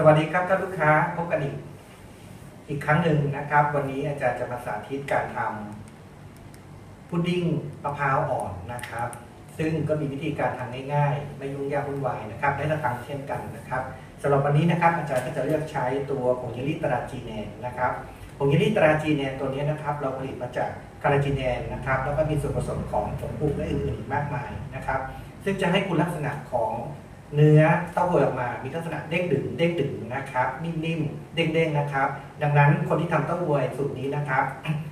สวัสดีครับท่านลูกค้าพบกันอีกอีกครั้งหนึ่งนะครับ วันนี้อาจารย์จะมาสาธิตการทำพุดดิ้งมะพร้าวอ่อนนะครับ ซึ่งก็มีวิธีการทำง่ายๆ ไม่ยุ่งยากวุ่นวายนะครับได้ราคาเช่นกันนะครับสำหรับวันนี้นะครับ อาจารย์ก็จะเลือกใช้ตัวผงเยลลี่ตราจีแนนนะครับผงเยลลี่ตราจีแนนตัวนี้นะครับ เราผลิตมาจากคาราจีแนนนะครับ แล้วก็มีส่วนผสมของผงปรุงและอื่นๆอีกมากมายนะครับ ซึ่งจะให้คุณลักษณะของ เนื้อเต้าหู้ออกมา มีลักษณะเด้งดึงเด้งดึงนะครับ นิ่มๆ เด้งๆ นะครับ ดังนั้นคนที่ทำเต้าหู้สูตรนี้นะครับ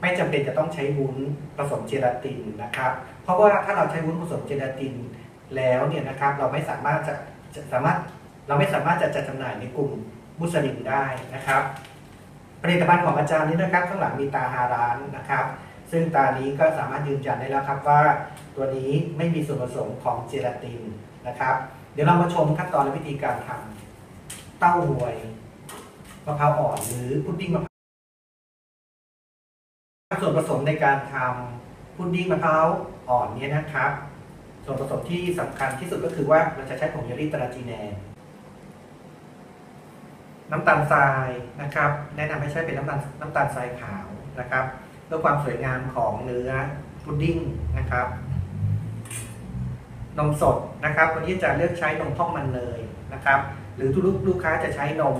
ไม่จำเป็นจะต้องใช้วุ้นผสมเจลาตินนะครับ เพราะว่าถ้าเราใช้วุ้นผสมเจลาตินแล้วเนี่ยนะครับ เราไม่สามารถจะจะสามารถเราไม่สามารถจะจัดจำหน่ายในกลุ่มมุสลิมได้นะครับ ผลิตภัณฑ์ของอาจารย์นี้นะครับข้างหลังมีตาฮาร้านนะครับ ซึ่งตานี้ก็สามารถยืนยันได้แล้วครับว่าตัวนี้ไม่มีส่วนผสมของเจลาตินนะครับ ดี๋ยวเรามาชมขั้นตอนและวิธีการทำเต้าหวยมะพร้าวอ่อนหรือพุดดิ้งมะพร้าวส่วนผสมในการทำพุดดิ้งมะพร้าวอ่อนเนี่ยนะครับ ส่วนผสมที่สำคัญที่สุดก็คือว่าเราจะใช้ผงเยลลี่ตราจีแนนน้ำตาลทรายนะครับ แนะนำให้ใช้เป็นน้ำตาลน้ำตาลทรายขาวนะครับเพื่อความสวยงามของเนื้อพุดดิ้งนะครับ นมสดนะครับวันนี้จะเลือกใช้นมพ่องมันเนยนะครับ หรือทุกลูกค้าจะใช้นม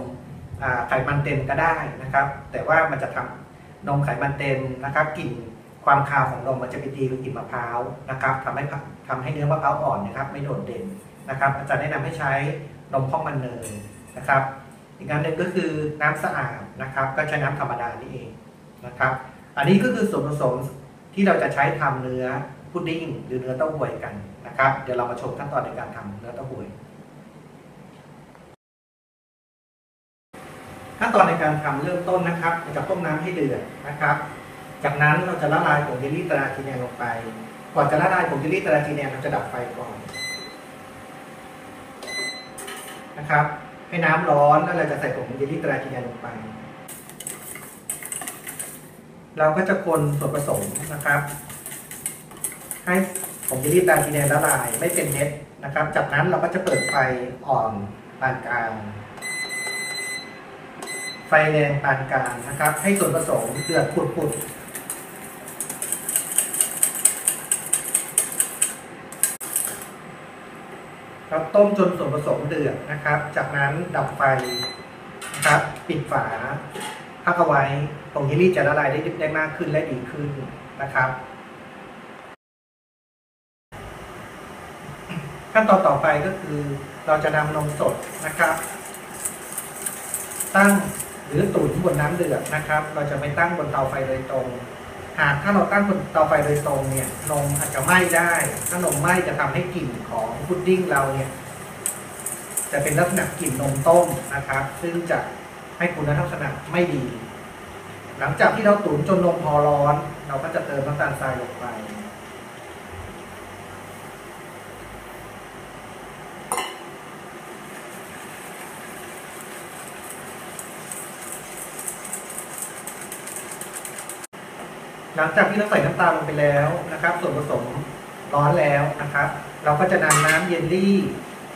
ไขมันเต็มก็ได้นะครับ แต่ว่ามันจะทำนมไขมันเต็มนะครับกลิ่นความคาวของนมมันจะไปตีกับกลิ่นมะพร้าวนะครับทำให้ทำให้เนื้อมะพร้าวอ่อนนะครับ ไม่โดดเด่นนะครับอาจารย์แนะนำให้ใช้นมพ่องมันเนยนะครับ อีกอันหนึ่งก็คือน้ำสะอาดนะครับ ก็ใช้น้ำธรรมดานี่เองนะครับ อันนี้ก็คือส่วนผสมที่เราจะใช้ทำเนื้อพุดดิ้งหรือเนื้อเต้าหวยกัน นะครับ เดี๋ยวเรามาชมขั้นตอนในการทำเนื้อเต้าหวยขั้นตอนในการทำเริ่มต้นนะครับเราจะต้มน้ำให้เดือดนะครับ จากนั้นเราจะละลายผงเยลลี่ตราจีแนนลงไป ก่อนจะละลายผงเยลลี่ตราจีแนนเราจะดับไฟก่อนนะครับ ให้น้ำร้อนแล้วเราจะใส่ผงเยลลี่ตราจีแนนลงไป เราก็จะคนส่วนผสมนะครับ ให้ ผงเยลลี่ตาจีแนนละลายไม่เป็นเม็ดนะครับ จากนั้นเราก็จะเปิดไฟอ่อนปานกลาง ไฟแรงปานกลางนะครับ ให้ส่วนผสมเดือดปุดๆเราต้มจนส่วนผสมเดือดนะครับ จากนั้นดับไฟนะครับ ปิดฝาพักเอาไว้ผงเยลลี่จะละลายได้ได้มากขึ้นและดีขึ้นนะครับ ขั้นตอนต่อไปก็คือเราจะนำนมสดนะครับ ตั้งหรือตุ๋นบนน้ำเดือดนะครับ เราจะไม่ตั้งบนเตาไฟโดยตรง หากถ้าเราตั้งบนเตาไฟโดยตรงเนี่ยนมอาจจะไหม้ได้ ถ้านมไหม้จะทำให้กลิ่นของพุดดิ้งเราเนี่ยจะเป็นลักษณะกลิ่นนมต้มนะครับ ซึ่งจะให้คุณลักษณะไม่ดี หลังจากที่เราตุ๋นจนนมพอร้อน เราก็จะเติมน้ำตาลทรายลงไป หลังจากที่เราใส่น้ำตาลลงไปแล้วนะครับ ส่วนผสมร้อนแล้วนะครับ เราก็จะนำน้ำเยลลี่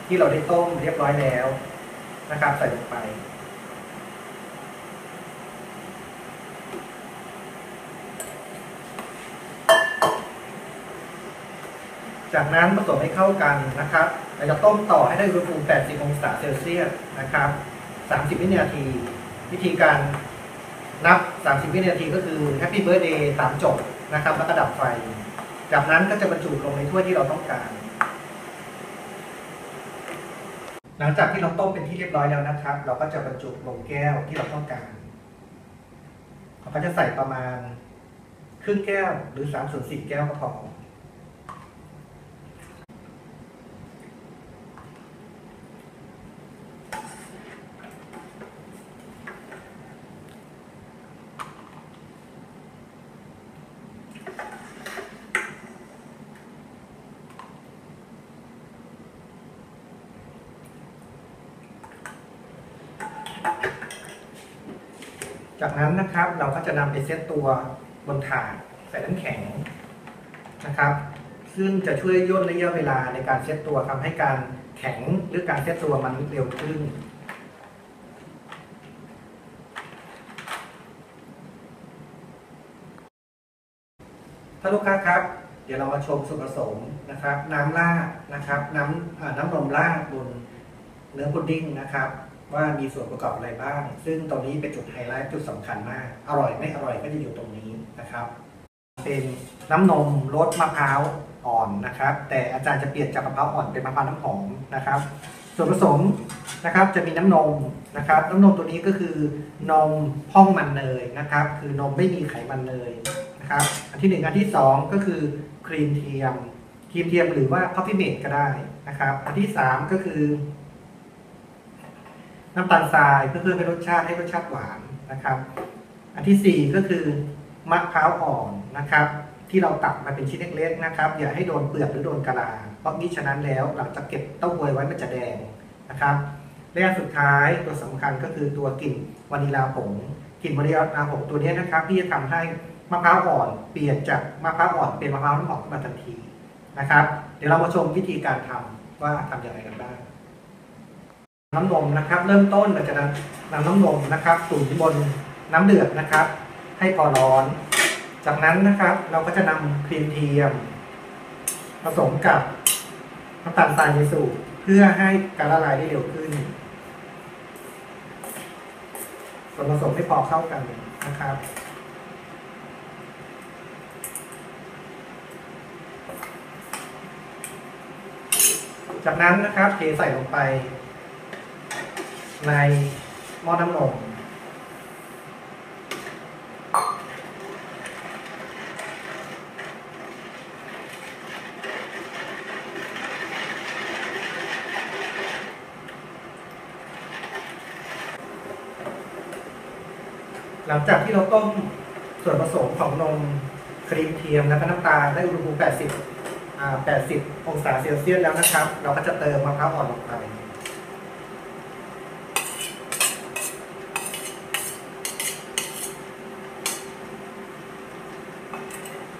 ที่เราได้ต้มเรียบร้อยแล้วนะครับ ใส่ลงไป จากนั้นผสมให้เข้ากันนะครับเราจะต้มต่อให้ได้อุณหภูมิ 80 องศาเซลเซียสนะครับ 30 วินาที วิธีการ นับ 30 วินาทีก็คือ Happy Birthday สามจบนะครับแล้วก็ดับไฟ จากนั้นก็จะบรรจุลงในถ้วยที่เราต้องการ หลังจากที่เราต้มเป็นที่เรียบร้อยแล้วนะครับ เราก็จะบรรจุลงแก้วที่เราต้องการเราก็จะใส่ประมาณครึ่งแก้วหรือ3ส่วน4แก้วก็พอ จากนั้นนะครับเราก็จะนำไปเซตตัวบนถาดใส่น้ำแข็งนะครับ ซึ่งจะช่วยย่นระยะเวลาในการเซตตัวทำให้การแข็งหรือการเซตตัวมันเร็วขึ้นท่านลูกค้าครับ เดี๋ยวเรามาชมส่วนผสมนะครับ น้ำล่านะครับ น้ำน้ำนมล่าบนเนื้อพุดดิ้งนะครับ ว่ามีส่วนประกอบอะไรบ้าง ซึ่งตรงนี้เป็นจุดไฮไลท์จุดสำคัญมาก อร่อยไม่อร่อยก็จะอยู่ตรงนี้นะครับ เป็นน้ำนมรสมะพร้าวอ่อนนะครับ แต่อาจารย์จะเปลี่ยนจากมะพร้าวอ่อนเป็นมะพร้าวน้ำหอมนะครับ ส่วนผสมนะครับจะมีน้ำนมนะครับ น้ำนมตัวนี้ก็คือนมพ่องมันเนยนะครับ คือนมไม่มีไขมันเนยนะครับ อันที่หนึ่งอันที่สองก็คือครีมเทียมครีมเทียมหรือว่าคอฟฟี่เมดก็ได้นะครับ อันที่สามก็คือ น้ำตาลทรายเพื่อเพิ่มรสชาติให้รสชาติหวานนะครับ อันที่สี่ก็คือมะพร้าวอ่อนนะครับ ที่เราตัดมาเป็นชิ้นเล็กๆนะครับ อย่าให้โดนเปลือกหรือโดนกะลาเพราะมิฉะนั้นแล้วหลังจากเก็บเต้าหวยไว้มันจะแดงนะครับและสุดท้ายตัวสำคัญก็คือตัวกลิ่นวานิลาผงกลิ่นวานิลาผงตัวนี้นะครับ ที่จะทำให้มะพร้าวอ่อนเปลี่ยนจากมะพร้าวอ่อนเป็นมะพร้าวน้ำหอมมาทันทีนะครับ เดี๋ยวเรามาชมวิธีการทำว่าทำอย่างไรกันบ้าง น้ำนมนะครับ เริ่มต้นเราจะนำนำน้ำนมนะครับตุ๋นบนน้ำเดือดนะครับ ให้พอร้อน จากนั้นนะครับเราก็จะนำครีมเทียม ผสมกับน้ำตาลทรายในสูเพื่อให้การละลายได้เร็วขึ้นส่วนผสมให้พอเข้ากันนะครับจากนั้นนะครับเทใส่ลงไป ในหม้อน้ำนมหลังจากที่เราต้มส่วนผสมของนมครีมเทียมและก็น้ำตาลได้อุณหภูมิ 80อ่า80 องศาเซลเซียสแล้วนะครับ เราก็จะเติมมะพร้าวอ่อนลงไป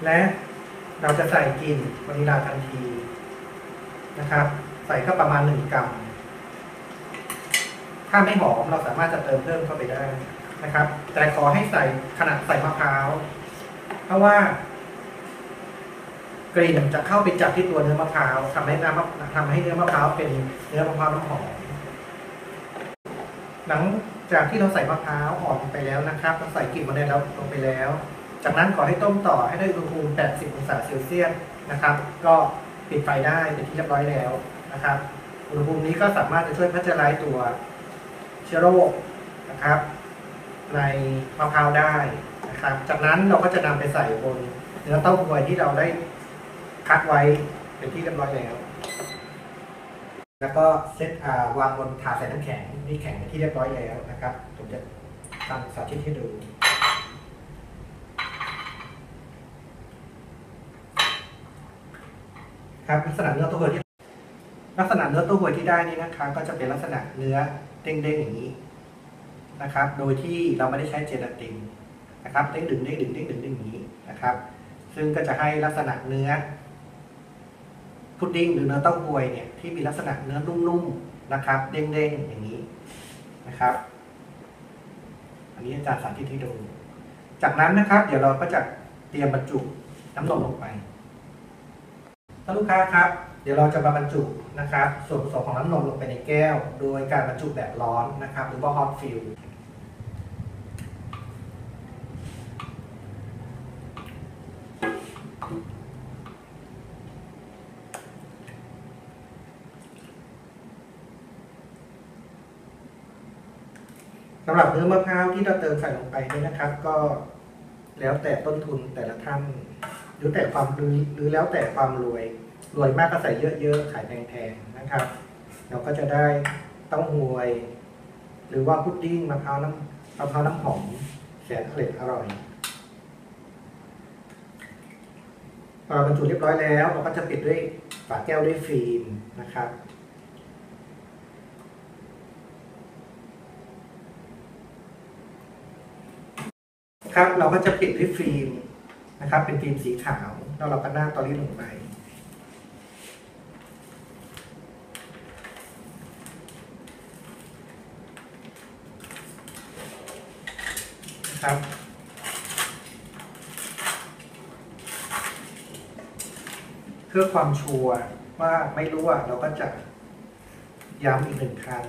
และเราจะใส่กลิ่นวานิลาทันทีนะครับ ใส่ก็ประมาณ1กรัมถ้าไม่หอมเราสามารถจะเติมเพิ่มเข้าไปได้นะครับ แต่ขอให้ใส่ขนาดใส่มะพร้าว เพราะว่า กลิ่นจะเข้าไปจับที่ตัวเนื้อมะพร้าวทำให้น้ำทำให้เนื้อมะพร้าวเป็นเนื้อมะพร้าวน้ำหอมหลังจากที่เราใส่มะพร้าวอ่อนไปแล้วนะครับเราใส่กลิ่นวานิลาลงไปแล้ว จากนั้นขอให้ต้มต่อให้ได้อุณหภูมิ 80 องศาเซลเซียสนะครับ ก็ปิดไฟได้เป็นที่เรียบร้อยแล้วนะครับ อุณหภูมินี้ก็สามารถจะช่วยพัชไลตัวเชื้อโรคนะครับ ในมะพร้าวได้นะครับ จากนั้นเราก็จะนำไปใส่บนเนื้อเต้าหวยที่เราได้คัดไว้เป็นที่เรียบร้อยแล้ว แล้วก็เซตอ่าวางบนถาดใส่น้ำแข็งนี่แข็งเป็นที่เรียบร้อยแล้วนะครับ ผมจะทำสาธิตให้ดู ครับลักษณะเนื้อต้าหวยที่ ลักษณะเนื้อต้าหวยที่ได้นี่นะคะ ก็จะเป็นลักษณะเนื้อเด้งๆอย่างนี้นะครับ โดยที่เราไม่ได้ใช้เจลาตินนะครับเด้งดึงเด้งดึงเด้งดึงเด้งอย่างนี้นะครับ ซึ่งก็จะให้ลักษณะเนื้อพุดดิ้งหรือเนื้อเต้าหวยเนี่ยที่มีลักษณะเนื้อนุ่มๆนะครับ เด้งๆอย่างนี้นะครับ อันนี้อาจารย์สาธิตให้ดู จากนั้นนะครับ เดี๋ยวเราก็จะเตรียมบรรจุน้ำนมลงไป ท่านลูกค้าครับ เดี๋ยวเราจะมาบรรจุนะครับส่วนผสมของน้ำนมลงไปในแก้ว โดยการบรรจุแบบร้อนนะครับ หรือว่า hot fill สำหรับเนื้อมะพร้าวที่เราเติมใส่ลงไปนี่นะครับ ก็แล้วแต่ต้นทุนแต่ละท่าน หรือแต่ความหรือหรือแล้วแต่ความรวย รวยมากก็ใส่เยอะๆ ขายแพงๆ นะครับ เราก็จะได้เต้าหวย หรือว่าพุดดิ้งมะพร้าวน้ำมะพร้าวน้ำหอมแสนอร่อยอร่อยพอเราบรรจุเรียบร้อยแล้ว เราก็จะปิดด้วยฝาแก้วด้วยฟิล์มนะครับครับเราก็จะปิดด้วยฟิล์ม นะครับ เป็นฟิล์มสีขาวแล้วเราก็หน้าตอรี่ลงไป นะครับพื่อความชัวร์ว่าไม่รั่วเราก็จะย้ำอีกหนึ่งครั้ง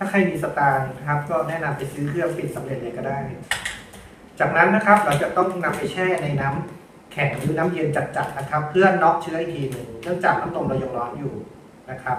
ถ้าใครมีสตางค์นะครับ ก็แนะนำไปซื้อเครื่องปิดสำเร็จเลยก็ได้ จากนั้นนะครับเราจะต้องนำไปแช่ในน้ำแข็งหรือน้ำเย็นจัดๆนะครับ เพื่อน็อกเชื้ออีกทีหนึ่งเนื่องจากน้ำนมเรายังร้อนอยู่นะครับ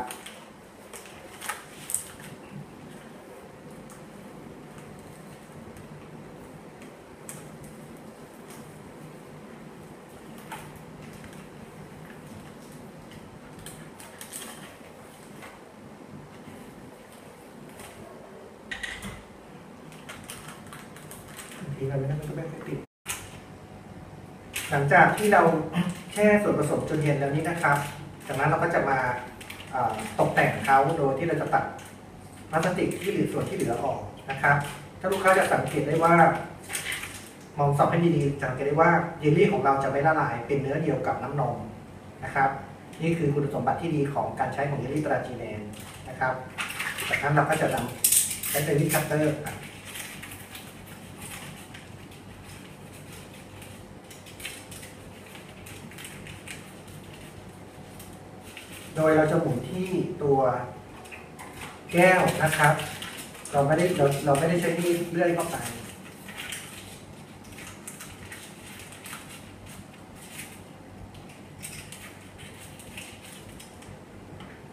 บางทีเรา ไม่ได้มันก็ไม่ค่อยติด หลังจากที่เราแช่ส่วนผสมจนเย็นแล้วนี้นะครับ จากนั้นเราก็จะมาตกแต่งเขาโดยที่เราจะตัดพลาสติกที่เหลือส่วนที่เหลือออกนะครับ ถ้าลูกค้าจะสังเกตได้ว่า มองสับให้ดีๆจะสังเกตได้ว่าเยลลี่ของเราจะไม่ละลายเป็นเนื้อเดียวกับน้ำนมนะครับ นี่คือคุณสมบัติที่ดีของการใช้ของเยลลี่ตราจีแนนนะครับจากนั้นเราก็จะนำใช้เป็นวิคัตเตอร์ โดยเราจะหมุนที่ตัวแก้วนะครับ เราไม่ได้เราเราไม่ได้ใช้มีดเลื่อยเข้าไป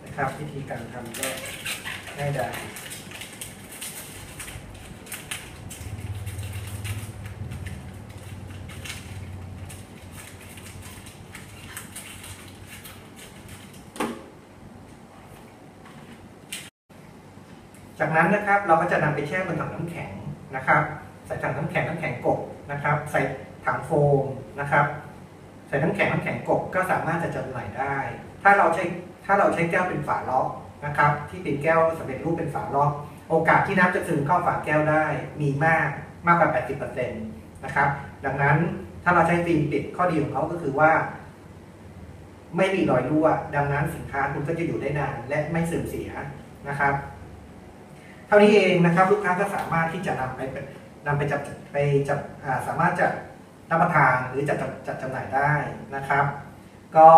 นะครับวิธีการทำก็ง่ายดาย นั้นนะครับเราก็จะนำไปแช่บนถังน้ำแข็งนะครับ ใส่ถังน้ำแข็งน้ำแข็งกบนะครับ ใส่ถังโฟมนะครับ ใส่น้ำแข็งน้ำแข็งกบก็สามารถจะจำหน่ายได้ ถ้าเราใช้ถ้าเราใช้แก้วเป็นฝาล็อกนะครับ ที่เป็นแก้วสำเร็จรูปเป็นฝาล็อก โอกาสที่น้ำจะซึมเข้าฝาแก้วได้มีมากมากกว่า 80%นะครับ ดังนั้นถ้าเราใช้ฟิล์มปิดข้อดีของเขาก็คือว่า ไม่มีรอยรั่ว ดังนั้นสินค้าคุณก็จะอยู่ได้นาน และไม่เสื่อมเสียนะครับ เท่านี้เองนะครับลูกค้าก็สามารถที่จะนำไปนำไปจับไปจับสามารถจะรับประทานหรือจัดจัดจัดจำหน่ายได้นะครับ ก็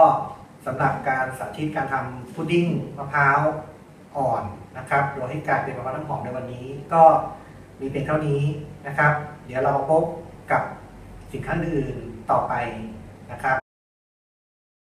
สำหรับการสาธิตการทำพุดดิ้งมะพร้าวอ่อนนะครับโดยให้กลายเป็นมะพร้าวน้ำหอมในวันนี้ ก็มีเพียงเท่านี้นะครับ เดี๋ยวเรามาพบกับสินค้าอื่นต่อไปนะครับ